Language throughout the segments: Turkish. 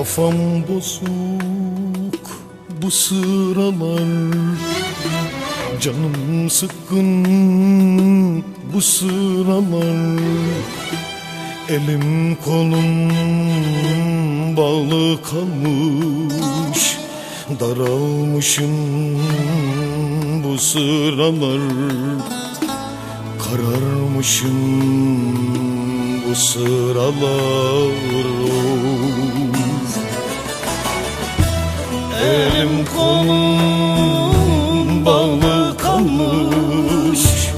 Kafam bozuk bu sıralar. Canım sıkkın bu sıralar. Elim kolum bağlı kalmış. Daralmışım bu sıralar. Kararmışım bu sıralar kolum bağlı kalmış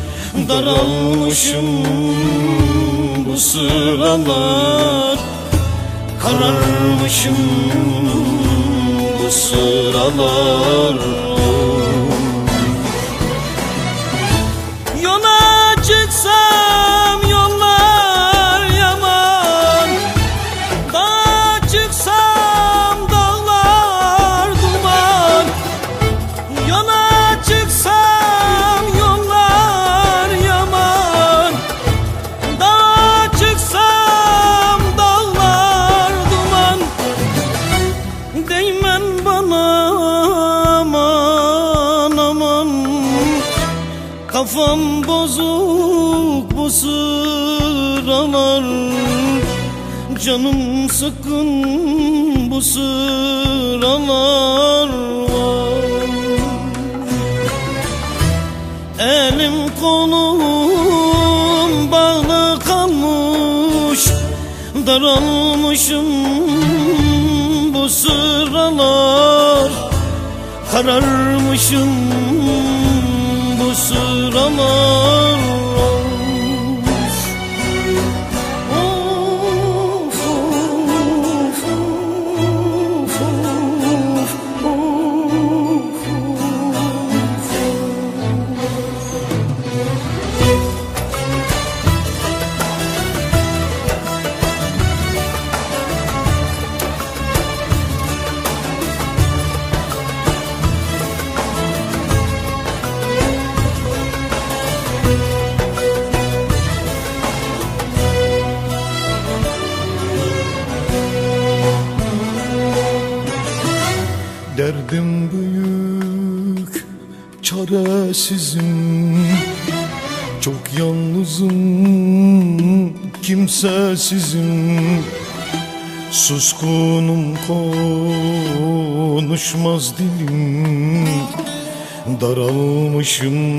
Daralmışım bu sıralar. Kararmışım bu sıralar Kafam bozuk bu sıralar. Canım sıkın bu sıralar. Var Elim kolum bağlı kalmış. Daralmışım bu sıralar. Kararmışım sıralar Derdim büyük, çaresizim Çok yalnızım, kimsesizim Suskunum konuşmaz dilim. Daralmışım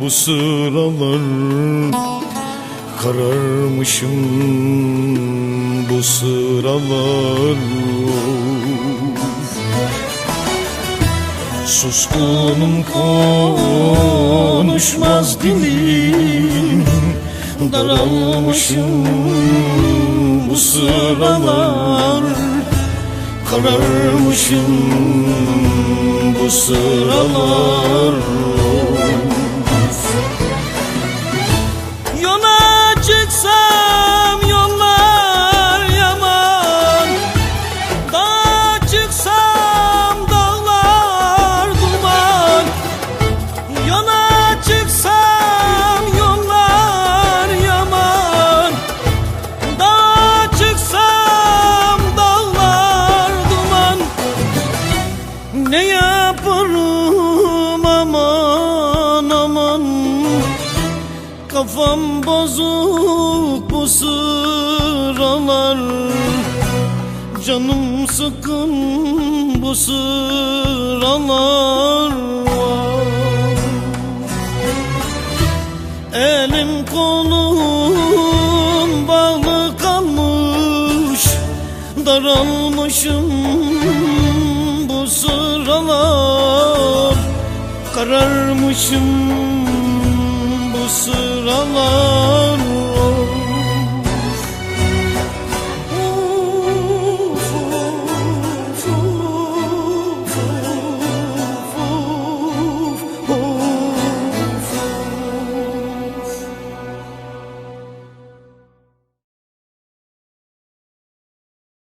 bu sıralar. Kararmışım bu sıralar Suskunum konuşmaz dilim Daralmışım bu sıralar. Kararmışım bu sıralar Kafam bozuk bu sıralar. Canım sıkın bu sıralar. Elim kolum bağlı kalmış Daralmışım bu sıralar. Kararmışım sıralar